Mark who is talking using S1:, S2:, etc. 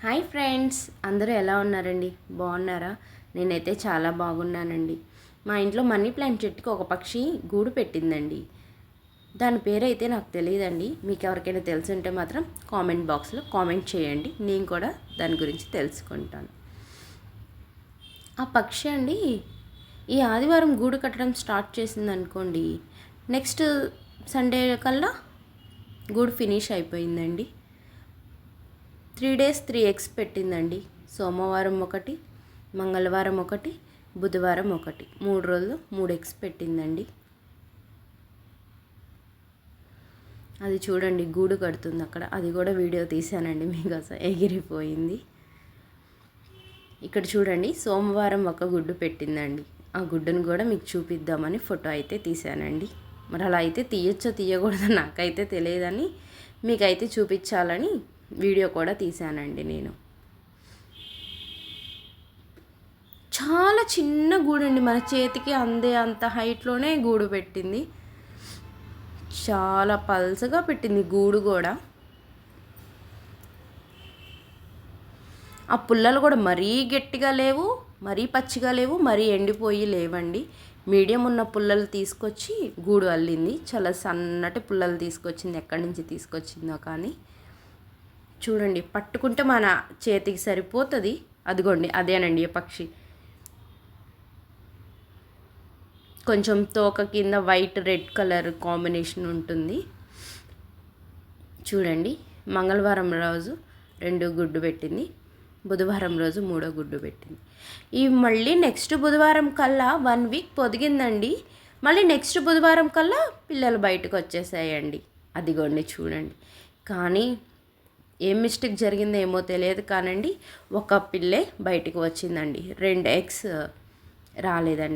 S1: Hi friends అందరూ ఎలా ఉన్నారండి? బాగున్నారా? నేనైతే చాలా బాగున్నానండి. మా ఇంట్లో మనీ ప్లాంట్ చెట్టుకి ఒక పక్షి గూడు పెట్టిందండి. దాని పేరైతే నాకు తెలియదండి. మీకు ఎవరికైనా తెలిసి ఉంటే మాత్రం కామెంట్ బాక్స్లో కామెంట్ చేయండి. నేను కూడా దాని గురించి తెలుసుకుంటాను. ఆ పక్షి అండి ఈ ఆదివారం గూడు కట్టడం స్టార్ట్ చేసింది అనుకోండి నెక్స్ట్ సండే కల్లా గూడు ఫినిష్ అయిపోయిందండి. త్రీ డేస్ త్రీ ఎగ్స్ పెట్టిందండి. సోమవారం ఒకటి మంగళవారం ఒకటి బుధవారం ఒకటి. మూడు రోజులు మూడు ఎగ్స్ పెట్టిందండి. అది చూడండి గూడు కడుతుంది అక్కడ. అది కూడా వీడియో తీశానండి మీకు అసలు ఎగిరిపోయింది. ఇక్కడ చూడండి సోమవారం ఒక గుడ్డు పెట్టిందండి. ఆ గుడ్డును కూడా మీకు చూపిద్దామని ఫోటో అయితే తీశానండి. మరి అలా అయితే తీయచ్చో తీయకూడదో నాకైతే తెలియదని మీకైతే చూపించాలని వీడియో కూడా తీశానండి నేను. చాలా చిన్న గూడండి మన చేతికి అందే అంత హైట్లోనే గూడు పెట్టింది. చాలా పల్సగా పెట్టింది గూడు కూడా. ఆ పుల్లలు కూడా మరీ గట్టిగా లేవు మరీ పచ్చిగా లేవు మరీ ఎండిపోయి లేవండి. మీడియం ఉన్న పుల్లలు తీసుకొచ్చి గూడు అల్లింది. చాలా సన్నటి పుల్లలు తీసుకొచ్చింది ఎక్కడి నుంచి తీసుకొచ్చిందో కానీ. చూడండి పట్టుకుంటే మన చేతికి సరిపోతుంది. అదిగోండి అదేనండి ఈ పక్షి. కొంచెం తోక కింద వైట్ రెడ్ కలర్ కాంబినేషన్ ఉంటుంది. చూడండి మంగళవారం రోజు రెండు గుడ్డు పెట్టింది. బుధవారం రోజు మూడో గుడ్డు పెట్టింది. ఈ మళ్ళీ నెక్స్ట్ బుధవారం కల్లా వన్ వీక్ పొదిగిందండి. మళ్ళీ నెక్స్ట్ బుధవారం కల్లా పిల్లలు బయటకు వచ్చేసాయండి. అదిగోండి చూడండి. కానీ ఏం మిస్టేక్ జరిగిందో ఏమో తెలియదు కానండి ఒక పిల్లే బయటికి వచ్చిందండి. రెండు ఎగ్స్ రాలేదండి.